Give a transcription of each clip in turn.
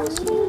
Gracias.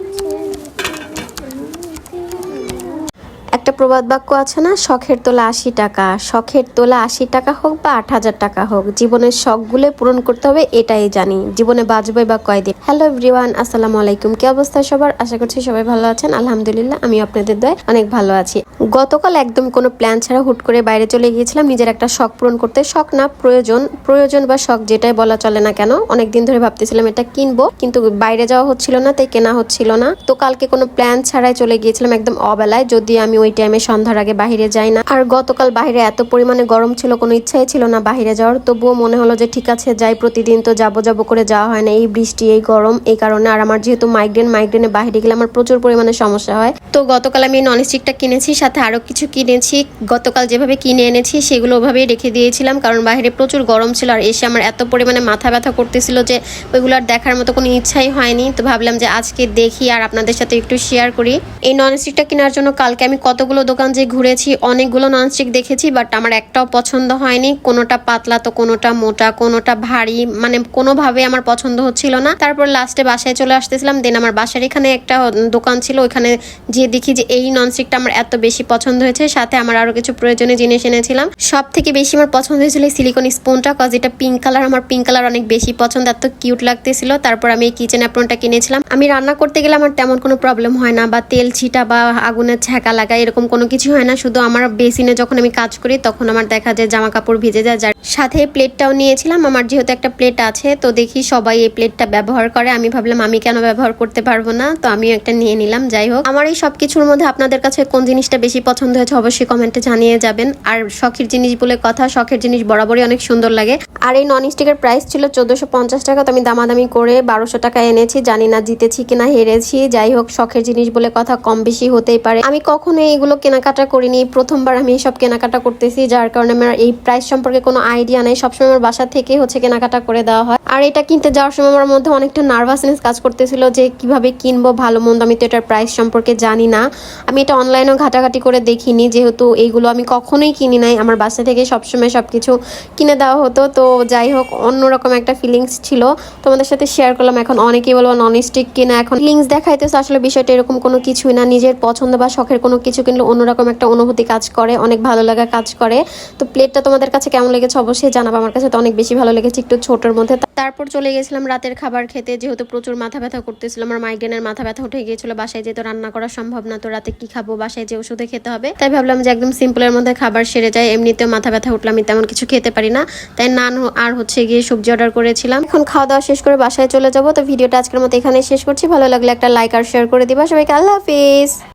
একটা প্রবাদ বাক্য আছে না? শখের তোলা আশি টাকা। শখের তোলা আশি টাকা হোক বা আট হাজার টাকা হোক, জীবনের শখগুলো পূরণ করতে হবে, এটাই জানি। জীবনে বাঁচবে বা কয়দিন? হ্যালো এভরিওয়ান আসসালামু আলাইকুম। কি অবস্থা সবার? আশা করছি সবাই ভালো আছেন। আলহামদুলিল্লাহ আমি আপনাদের দয় অনেক ভালো আছি। গতকাল একদম কোনো প্ল্যান ছাড়া হুট করে বাইরে চলে গিয়েছিলাম। নিজের একটা শখ পূরণ করতে। শখ না, প্রয়োজন। প্রয়োজন বা শখ যেটাই বলা চলে না কেন অনেক দিন ধরে ভাবতেছিলাম এটা কিনবো, কিন্তু বাইরে যাওয়া হচ্ছিল না, তাই কেনা হচ্ছিল না। তো কালকে কোনো প্ল্যান ছাড়াই চলে গিয়েছিলাম একদম অবেলায়। যদি আমি ওই টাইমে সন্ধ্যার আগে বাইরে যাই না। আর গতকাল বাইরে এত পরিমাণে গরম ছিল, কোনো ইচ্ছাই ছিল না বাইরে যাওয়ার। তবুও মনে হলো যে, ঠিক আছে, যাই, প্রতিদিন তো যাব যাব করে যাওয়া হয় না। এই বৃষ্টি, এই গরম, এই কারণে আর আমার যেহেতু মাইগ্রেন মাইগ্রেনে বাইরে গেলে আমার প্রচুর পরিমাণে সমস্যা হয়। তো গতকাল আমি ননস্টিকটা কিনেছি, সাথে আরও কিছু কিনেছি। গতকাল যেভাবে কিনে এনেছি, সেগুলো ওভাবেই রেখে দিয়েছিলাম, কারণ বাইরে প্রচুর গরম ছিল। আর এসে আমার এত পরিমাণে মাথা ব্যথা করতেছিল যে, ওইগুলো আর দেখার মতো কোনো ইচ্ছাই হয়নি। তো ভাবলাম যে, আজকে দেখি আর আপনাদের সাথে একটু শেয়ার করি। এই ননস্টিকটা কেনার জন্য কালকে আমি কতগুলো দোকান যে ঘুরেছি, অনেকগুলো ননস্টিক দেখেছি বাট আমার একটাও পছন্দ হয়নি। কোনোটা পাতলা তো কোনোটা মোটা, কোনোটা ভারী মানে কোনোভাবে আমার পছন্দ হচ্ছিল না। তারপর লাস্টে বাসায় চলে আসতেছিলাম দেন আমার বাসার এখানে একটা দোকান ছিল, ওইখানে যে দেখি যে এই ননস্টিকটা আমার এত বেশি পছন্দ হয়েছে, সাথে আমার আরও কিছু প্রয়োজনীয় জিনিস এনেছিলাম। সব থেকে বেশি আমার পছন্দ হয়েছিল এই সিলিকন স্পুনটা কজ এটা পিঙ্ক কালার আমার পিঙ্ক কালার অনেক বেশি পছন্দ, এত কিউট লাগতেছিল। তারপর আমি এই কিচেন অ্যাপ্রনটা কিনেছিলাম। আমি রান্না করতে গেলে আমার তেমন কোনো প্রবলেম হয় না, বা তেল ছিটা বা আগুনের ছ্যাঁকা লাগা এরকম কোনো কিছু হয় না। শুধু আমার বেসিনে যখন আমি কাজ করি, তখন আমার দেখা যায় জামা কাপড় ভিজে যায়। যার সাথে প্লেটটাও নিয়েছিলাম, আমার যেহেতু একটা প্লেট আছে, তো দেখি সবাই এই প্লেটটা ব্যবহার করে। আমি ভাবলাম, আমি কেন ব্যবহার করতে পারব না? তো আমিও একটা নিয়ে নিলাম, যাই হোক। আমার এই সব কিছুর মধ্যে আপনাদের কাছে কোন জিনিসটা বেশি পছন্দ হয়েছে অবশ্যই কমেন্টে জানিয়ে যাবেন। আর শখের জিনিস বলে কথা, শখের জিনিস বরাবরই অনেক সুন্দর লাগে। আর এই নন স্টিকের প্রাইস ছিল চোদ্দোশো পঞ্চাশ টাকা, তো আমি দামাদামি করে বারোশো টাকা এনেছি। জানি না জিতেছি কিনা, হেরেছি। যাই হোক, শখের জিনিস বলে কথা কম বেশি হতেই পারে। আমি কখনো এইগুলো কেনাকাটা করিনি। প্রথমবার আমি সব কেনাকাটা করতেছি, যার কারণে আমার এই প্রাইস সম্পর্কে কোনো আইডিয়া নেই। সবসময় আমার বাসা থেকে হচ্ছে কেনাকাটা করে দেওয়া হয়। আর এটা কিনতে যাওয়ার সময় আমার মধ্যে অনেকটা নার্ভাসনেস কাজ করতেছিল যে কীভাবে কিনবো, ভালো মন্দ, আমি তো এটার প্রাইস সম্পর্কে জানি না। আমি এটা অনলাইনেও ঘাটাঘাটি করে দেখিনি, যেহেতু এইগুলো আমি কখনোই কিনি নাই। আমার বাসা থেকে সবসময় সব কিছু কিনে দেওয়া হতো। তো যাই হোক, অন্যরকম একটা ফিলিংস ছিল। তোমাদের সাথে শেয়ার করলাম, এখন অনেকেই বলব নন স্টিক কিনা, এখন ফিলিংস দেখাইতেছে। আসলে বিষয়টা এরকম কোনো কিছুই না। নিজের পছন্দ বা শখের কোনো কিছু কিনলে অন্যরকম একটা অনুভূতি কাজ করে, অনেক ভালো লাগা কাজ করে। তো প্লেটটা তোমাদের কাছে কেমন লেগেছে অবশ্যই জানাব। আমার কাছে তো অনেক বেশি ভালো লেগেছে, একটু ছোটোর মধ্যে। তারপর চলে গেছিলাম রাতের খাবার খেতে, যেহেতু প্রচুর মাথা ব্যথা করতেছিল, আমার মাইগ্রেনের মাথা ব্যথা উঠে গিয়েছিল, বাসায় যেহেতু রান্না করা সম্ভব না, তো রাতে কি খাব, বাসায় যে ওষুধে খেতে হবে। তাই ভাবলাম যে একদম সিম্পলের মধ্যে খাবার সেরে যায় এমনিতেও মাথা ব্যথা উঠলে আমি তেমন কিছু খেতে পারি না। তাই নান আর হচ্ছে গিয়ে সবজি অর্ডার করেছিলাম। এখন খাওয়া দাওয়া শেষ করে বাসায় চলে যাব, তো ভিডিওটা আজকের মতো এখানে শেষ করছি। ভালো লাগলে একটা লাইক আর শেয়ার করে দিবা। সবাইকে আল্লাহ হাফিজ।